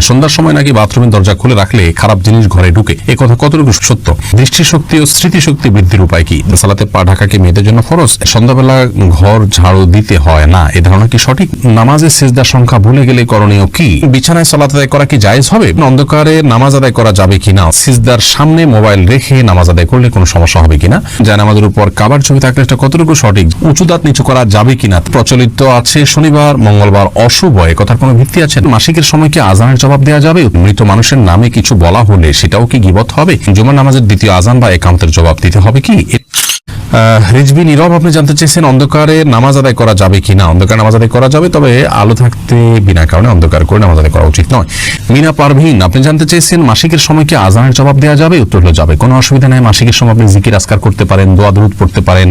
সন্ধ্যার সময় নাকি বাথরুমের দরজা খুলে রাখলে খারাপ জিনিস ঘরে ঢুকে। এ কথা কতটুকু সত্য? দৃষ্টিশক্তি ও স্মৃতিশক্তি বৃদ্ধির উপায় কি? সালাতে পা ঢাকাকে মেয়েদের জন্য ফরজ? সন্ধ্যাবেলা ঘর ঝাড়ু দিতে হয় না, এ ধারণা কি সঠিক? নামাজে সেজদার সংখ্যা ভুলে গেলে করণীয় কি? বিছানায় সালাত আদায় করা কি জায়েজ হবে? অন্ধকারে নামাজ আদায় করা যাবে কিনা সিজদার সামনে মোবাইল রেখে নামাজ আদায় করলে কোনো সমস্যা হবে কিনা যা নামাজের উপর কাবার ছবি থাকলে এটা কতটুকু সঠিক? উঁচু দাঁত নিচু করা যাবে কিনা প্রচলিত আছে শনিবার, মঙ্গলবার, অশুভ এ কথার কোনো ভিত্তি আছে? মাসিকের সময় কি আজানের জবাব দেওয়া যাবে? মৃত মানুষের নামে কিছু বলা হলে সেটাও কি গিবত হবে? জুমার নামাজের দ্বিতীয় আজান বা একান্তের জবাব দিতে হবে কি? রিজবি নীরব, আপনি জানতে চেয়েছেন অন্ধকারে নামাজ আদায় করা যাবে কি না? অন্ধকার নামাজ আদায় করা যাবে, তবে আলো থাকতে বিনা কারণে অন্ধকার করে নামাজ আদায় করা উচিত নয়। মিনা পারভিন, আপনি জানতে চেয়েছেন মাসিকের সময় কি আজানের জবাব দেওয়া যাবে? উত্তর হলো যাবে। কোনো অসুবিধা নেই, মাসিকের সময় আপনি জিকির আসকার করতে পারেন, দোয়া দরুদ পড়তে পারেন।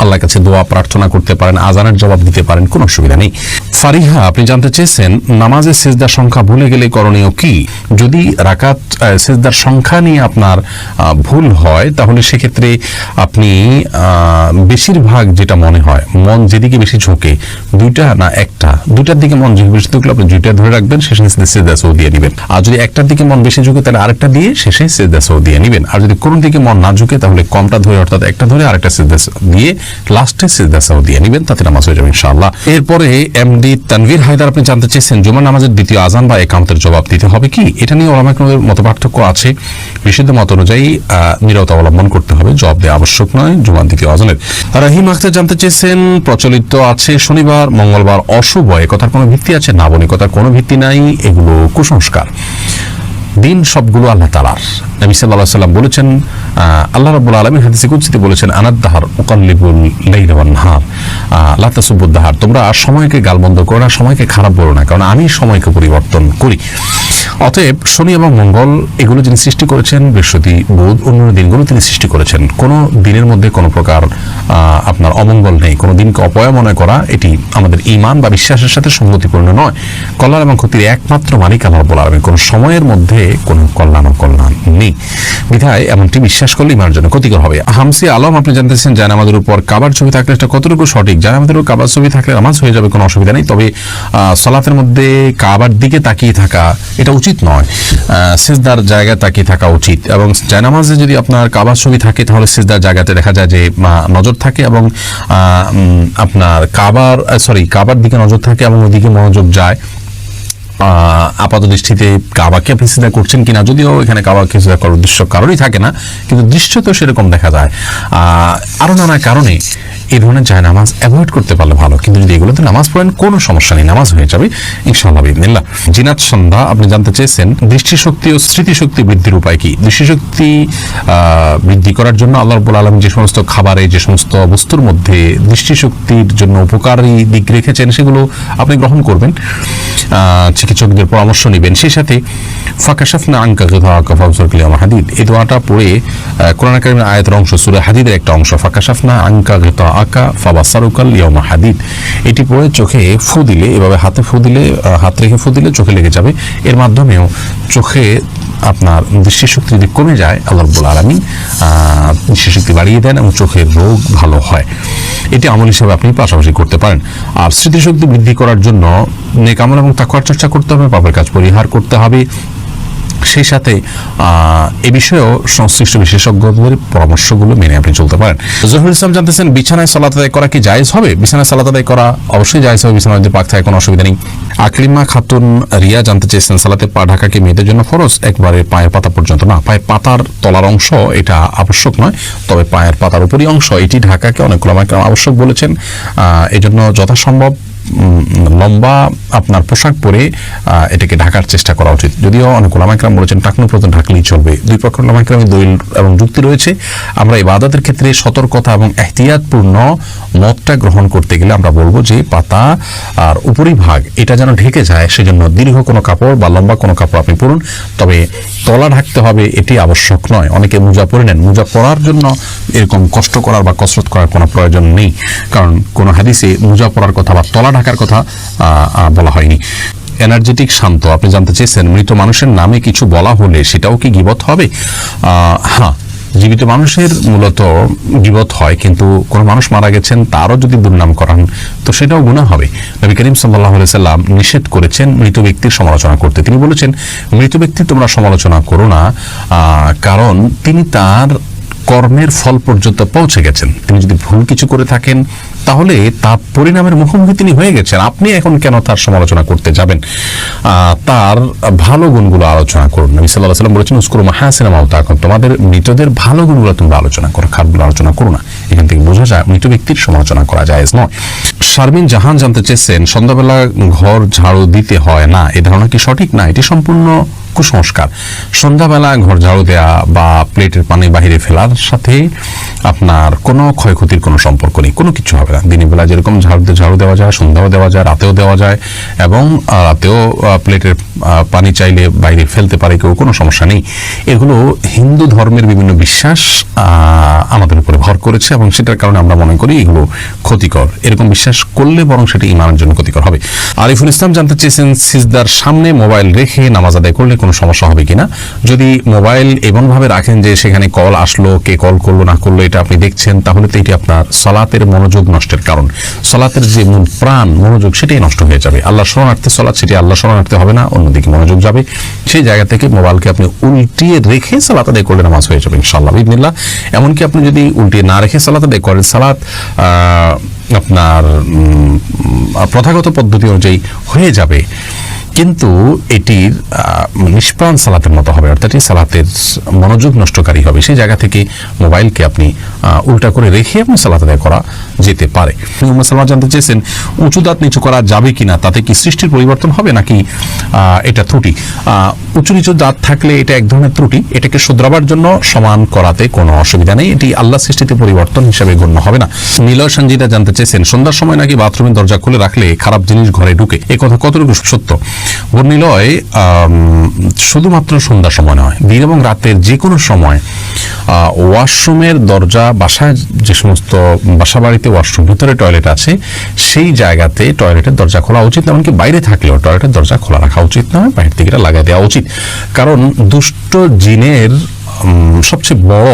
আল্লাহর কাছে দোয়া, প্রার্থনা করতে পারেন, আজানের জবাব দিতে পারেন, কোনো অসুবিধা নেই। ফারিহা, আপনি জানতে চেয়েছেন নামাজের সেজদার সংখ্যা ভুলে গেলে করণীয় কি? যদি রাকাত সেজদার সংখ্যা নিয়ে আপনার ভুল হয়, তাহলে সেক্ষেত্রে আপনি বেশিরভাগ যেটা মনে হয়, মন যেদিকে বেশি ঝোঁকে, দুইটা না একটা, দুইটার দিকে মন ঝুঁকে বেশি থাকলে আপনি দুইটা ধরে রাখবেন, শেষে সেজদা সৌ দিয়ে নেবেন। আর যদি একটার দিকে মন বেশি ঝুঁকে, তাহলে আরেকটা দিয়ে শেষে সেজদা সৌ দিয়ে নেবেন। আর যদি কোন দিকে মন না ঝুঁকে, তাহলে কমটা ধরে, অর্থাৎ একটা ধরে আরেকটা সেজদা দিয়ে লাস্টে সেজদা সৌ দিয়ে নেবেন তাতে নামাজ হয়ে যাবে ইনশাআল্লাহ। এরপরে এমডি তানভীর হায়দার আপনি জানতে চেয়েছেন জুমার নামাজের দ্বিতীয় আজান বা একান্তের জবাব দিতে হবে কি? এটা নিয়ে ওলামাইকরমের মত পার্থক্য আছে। বিশুদ্ধ মত অনুযায়ী আহ, নীরবতা অবলম্বন করতে হবে জবাব দেওয়া আবশ্যক নয় জুমার দ্বিতীয় আজানের। রাহিম আখতার জানতে চেয়েছেন প্রচলিত আছে শনিবার মঙ্গলবার অশুভ এ কথার কোনো ভিত্তি আছে? না বনি কথার কোনো ভিত্তি নাই এগুলো কুসংস্কার। দিন সবগুলো আল্লাহ তালার নবী সাল্লাহ সাল্লাম বলেছেন আল্লাহ রব্বুল আলমীর হাদিসে কুচিতে বলেছেন, আনাদ্দাহার ওকাল্লিবুল আল্লাহ তাসুবুদ্দাহার তোমরা সময়কে গালবন্ধ করো না, সময়কে খারাপ বলো না, কারণ আমি সময়কে পরিবর্তন করি। অতএব শনি এবং মঙ্গল এগুলো যিনি সৃষ্টি করেছেন, বৃহস্পতি, বুধ অন্য দিনগুলো তিনি সৃষ্টি করেছেন। কোনো দিনের মধ্যে কোনো প্রকার আপনার অমঙ্গল নেই। কোনো দিনকে অপয়া মনে করা, এটি আমাদের ইমান বা বিশ্বাসের সাথে সঙ্গতিপূর্ণ নয়। কল্যাণ এবং ক্ষতির একমাত্র মালিক আল্লাহ বলা হবে কোনো সময়ের মধ্যে কোনো কল্যাণ ও কল্যাণ নেই। বিধায় এমনটি বিশ্বাস করলে ইমানের জন্য ক্ষতিকর হবে। হামসি আলম, আপনি জানতেছেন জানামাদের উপর কাবার ছবি থাকলে এটা কতটুকু সঠিক? জানামাদের উপর কাবার ছবি থাকলে নামাজ হয়ে যাবে, কোনো অসুবিধা নেই। তবে সলাতের মধ্যে কাবার দিকে তাকিয়ে থাকা, এটা উচিত নয়। আহ, সেজদার জায়গায় তাকিয়ে থাকা উচিত? এবং জানামাজে যদি আপনার কাবার ছবি থাকে তাহলে সেজদার জায়গাতে দেখা যায় যে নজর থাকে এবং আপনার কাবার সরি কাবার দিকে নজর থাকে এবং ওদিকে মনোযোগ যায়। আপাত দৃষ্টিতে কাবাকে আপনি সিদ্ধা করছেন কিনা যদিও এখানে কাবাকে সিদ্ধা করার উদ্দেশ্য কারণই থাকে না কিন্তু দৃশ্য তো সেরকম দেখা যায়। আরও আরও নানা কারণে এই ধরনের যায় নামাজ অ্যাভয়েড করতে পারলে ভালো। কিন্তু যদি এগুলোতে নামাজ পড়েন, কোনো সমস্যা নেই, নামাজ হয়ে যাবে, ইনশাআল্লাহ বিদিনিল্লাহ জিনাত সন্ধ্যা, আপনি জানতে চেয়েছেন, দৃষ্টিশক্তি ও স্মৃতিশক্তি বৃদ্ধির উপায় কি? দৃষ্টিশক্তি বৃদ্ধি করার জন্য আল্লাহ রব্বুল আলম যে সমস্ত খাবারে, যে সমস্ত বস্তুর মধ্যে দৃষ্টিশক্তির জন্য উপকারী দিক রেখেছেন, সেগুলো আপনি গ্রহণ করবেন। চিকিৎসকদের পরামর্শ নেবেন। সেই সাথে ফাঁকাশাফনা আঙ্কা গেধা আকা ফাউজরকলি আমার হাদিদ এই দোয়াটা পড়ে কোরআন কারিমের আয়াতের অংশ, সুরে হাদিদের একটা অংশ। ফাঁকাশাফনা আঙ্কা গেতা আকা ফাবাসারুকাল ইয়মা হাদিদ এটি পড়ে চোখে ফু দিলে, এভাবে হাতে ফু দিলে হাত রেখে ফু দিলে চোখে লেগে যাবে। এর মাধ্যমেও চোখে আপনার দৃষ্টিশক্তি যদি কমে যায়, আল্লাহ রব্বুল আলমী দৃষ্টিশক্তি বাড়িয়ে দেন এবং চোখের রোগ ভালো হয়। এটি আমল হিসাবে আপনি পাশাপাশি করতে পারেন। আর স্মৃতিশক্তি বৃদ্ধি করার জন্য নেকামল এবং তাকুয়ার চর্চা করতে হবে, পাপের কাজ পরিহার করতে হবে। সেই সাথে এ বিষয়েও সংশ্লিষ্ট বিশেষজ্ঞদের পরামর্শগুলো মেনে আপনি চলতে পারেন। জহুর ইসলাম জানতেছেন, বিছানায় সালাত আদায় করা কি জায়েজ হবে? বিছানায় সালাত আদায় করা অবশ্যই জায়েজ হবে বিছানায় যদি পাক থাকে কোনো অসুবিধা নেই। আকলিমা খাতুন রিয়া জানতে চেয়েছেন, সালাতে পা ঢাকা কি মেয়েদের জন্য ফরজ, একবারে পায়ের পাতা পর্যন্ত না। পায়ের পাতার তলার অংশ এটা আবশ্যক নয়, তবে পায়ের পাতার উপরই অংশ। এটি ঢাকাকে অনেক আবশ্যক বলেছেন। এজন্য যথাসম্ভব লম্বা আপনার পোশাক পরে এটাকে ঢাকার চেষ্টা করা উচিত। যদিও অনেক ওলামাইকরাম বলেছেন, টাকনু পর্যন্ত ঢাকলেই চলবে। দুই পক্ষ ওলামাইকরামের দলিল এবং যুক্তি রয়েছে, আমরা ইবাদতের ক্ষেত্রে সতর্কতা এবং এহতিয়াতপূর্ণ মতটা গ্রহণ করতে গেলে আমরা বলব যে পাতা আর উপরিভাগ, এটা যেন ঢেকে যায়, সেজন্য দীর্ঘ কোনো কাপড় বা লম্বা কোনো কাপড় আপনি পরুন। তবে তলা ঢাকতে হবে, এটি আবশ্যক নয়। অনেকে মোজা পরে নেন। মোজা পরার জন্য এরকম কষ্ট করার বা কসরত করার কোনো প্রয়োজন নেই। কারণ কোনো হাদিসে মোজা পরার কথা বা তলা ঢাকার কথা বলা হয়নি। এনার্জেটিক শান্ত। আপনি জানতে চেয়েছেন, মৃত মানুষের নামে কিছু বলা হলে সেটাও কি গিবত হবে? হ্যাঁ জীবিত মানুষের মূলত জীবত হয়, কিন্তু কোনো মানুষ মারা গেছেন, তারও যদি দুর্নাম করান, তো সেটাও গুণা হবে। নবী করিম সাল্লাহ সাল্লাম নিষেধ করেছেন মৃত ব্যক্তির সমালোচনা করতে। তিনি বলেছেন, মৃত ব্যক্তি তোমরা সমালোচনা করো না কারণ তিনি তার কর্মের ফল পর্যন্ত পৌঁছে গেছেন। তিনি যদি ভুল কিছু করে থাকেন তাহলে তার পরিণামের মুখোমুখি তিনি হয়ে গেছেন। আপনি এখন কেন তার সমালোচনা করতে যাবেন? তার ভালো গুণগুলো আলোচনা করুন। নবী সাল্লাহ সাল্লাম বলেছেন উস্কুর মাহাসিনা মাউতা। এখন তোমাদের মৃতদের ভালো গুণগুলো তোমরা আলোচনা করো, খারাপগুলো আলোচনা করো না। এখান থেকে বোঝা যায়, মৃত ব্যক্তির সমালোচনা করা যায় নয় শারমিন জাহান জানতে চেয়েছেন, সন্ধ্যাবেলা ঘর ঝাড়ু দিতে হয় না। এই ধারণা কি সঠিক? না, এটি সম্পূর্ণ কুসংস্কার। সন্ধ্যাবেলা ঘর ঝাড়ু দেওয়া বা প্লেটের পানি বাহিরে ফেলার সাথে আপনার কোনো ক্ষয়ক্ষতির কোনো সম্পর্ক নেই, কোনো কিছু হবে না দিনের বেলা যেরকম ঝাড়ু ঝাড়ু দেওয়া যায়, সন্ধ্যাও দেওয়া যায়, রাতেও দেওয়া যায় এবং রাতেও প্লেটের পানি চাইলে বাইরে ফেলতে পারে কেউ, কোনো সমস্যা নেই। এগুলো হিন্দু ধর্মের বিভিন্ন বিশ্বাস আমাদের উপরে ভর করেছে এবং সেটার কারণে আমরা মনে করি এগুলো ক্ষতিকর। এরকম বিশ্বাস করলে বরং সেটা ইমানের জন্য ক্ষতিকর হবে। আরিফুল ইসলাম জানতে চেয়েছেন, সিজদার সামনে মোবাইল রেখে নামাজ আদায় করলে কোনো সমস্যা হবে কিনা? যদি মোবাইল এমনভাবে রাখেন যে সেখানে কল আসলো, কে কল করল, না করল, এটা আপনি দেখছেন, তাহলে তো এটি আপনার সলাতের মনোযোগ নষ্টের কারণ। সলাতের যে মূল প্রাণ, মনোযোগ, সেটাই নষ্ট হয়ে যাবে। আল্লাহ শরণার্থে সলাৎ, সেটি আল্লাহ শরণার্থে হবে না, অন্যদিকে মনোযোগ যাবে। সেই জায়গা থেকে মোবাইলকে আপনি উল্টিয়ে রেখে সালাত আদায় করলে নামাজ হয়ে যাবে ইনশাল্লাহ বিদিনিল্লা এমনকি আপনি যদি উল্টিয়ে না রেখে সালাত আদায় করেন সালাত আপনার প্রথাগত পদ্ধতি অনুযায়ী হয়ে যাবে। কিন্তু এটির আহ, নিষ্প্রাণ সালাতের মতো হবে অর্থাৎ এই সালাতের মনোযোগ নষ্টকারী হবে। সেই জায়গা থেকে মোবাইলকে আপনি উল্টা করে রেখে আপনি সালাত আদায় করা যেতে পারে। সালমান জানতে চেয়েছেন উঁচু দাঁত নিচু করা যাবে কি না তাতে কি সৃষ্টির পরিবর্তন হবে নাকি এটা ত্রুটি? উঁচু নিচু দাঁত থাকলে এটা এক ধরনের ত্রুটি। এটাকে শুধরাবার জন্য সমান করাতে কোনো অসুবিধা নেই। এটি আল্লাহ সৃষ্টিতে পরিবর্তন হিসেবে গণ্য হবে না। নিলয় সঞ্জিতা জানতে চেয়েছেন সন্ধ্যার সময় নাকি বাথরুমের দরজা খুলে রাখলে খারাপ জিনিস ঘরে ঢুকে? এ কথা কতটুকু সত্য? আম, শুধুমাত্র সন্ধ্যার সময় নয় দিন এবং রাতের যে কোনো সময় ওয়াশরুমের দরজা বাসায় যে সমস্ত বাসা বাড়িতে ওয়াশরুম ভিতরে টয়লেট আছে সেই জায়গাতে টয়লেটের দরজা খোলা উচিত এমনকি বাইরে থাকলেও টয়লেটের দরজা খোলা রাখা উচিত নয় বাইরে থেকে লাগাই দেওয়া উচিত। কারণ দুষ্ট জিনের সবচেয়ে বড়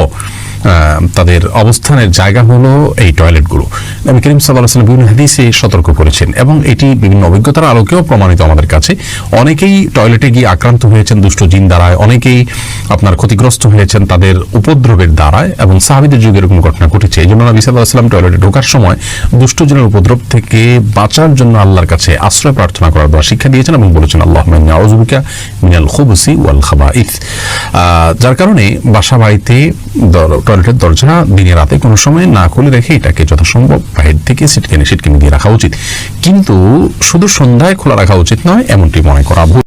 তাদের অবস্থানের জায়গা হলো এই টয়লেটগুলো। নবী করিম সাল্লাহ সাল্লাম বিভিন্ন হাদিসে সতর্ক করেছেন এবং এটি বিভিন্ন অভিজ্ঞতার আলোকেও প্রমাণিত আমাদের কাছে। অনেকেই টয়লেটে গিয়ে আক্রান্ত হয়েছেন দুষ্ট জিন দ্বারায় অনেকেই আপনার ক্ষতিগ্রস্ত হয়েছেন তাদের উপদ্রবের দ্বারায় এবং সাহাবিদের যুগে এরকম ঘটনা ঘটেছে। এই জন্য নবী সাল্লাহ সাল্লাম টয়লেটে ঢোকার সময় দুষ্ট জিনের উপদ্রব থেকে বাঁচার জন্য আল্লাহর কাছে আশ্রয় প্রার্থনা করার দোয়া শিক্ষা দিয়েছেন এবং বলেছেন আল্লাহ আউজুবিকা মিনাল খুবসি ওয়াল আহ, যার কারণে বাসা বাড়িতে টয়লেটের দরজা দিনে রাতে কোনো সময় না খুলে রেখে এটাকে যথাসম্ভব বাইরের থেকে সিটকেনে সিটকেনে দিয়ে রাখা উচিত। কিন্তু শুধু সন্ধ্যায় খোলা রাখা উচিত নয়, এমনটি মনে করা ভুল।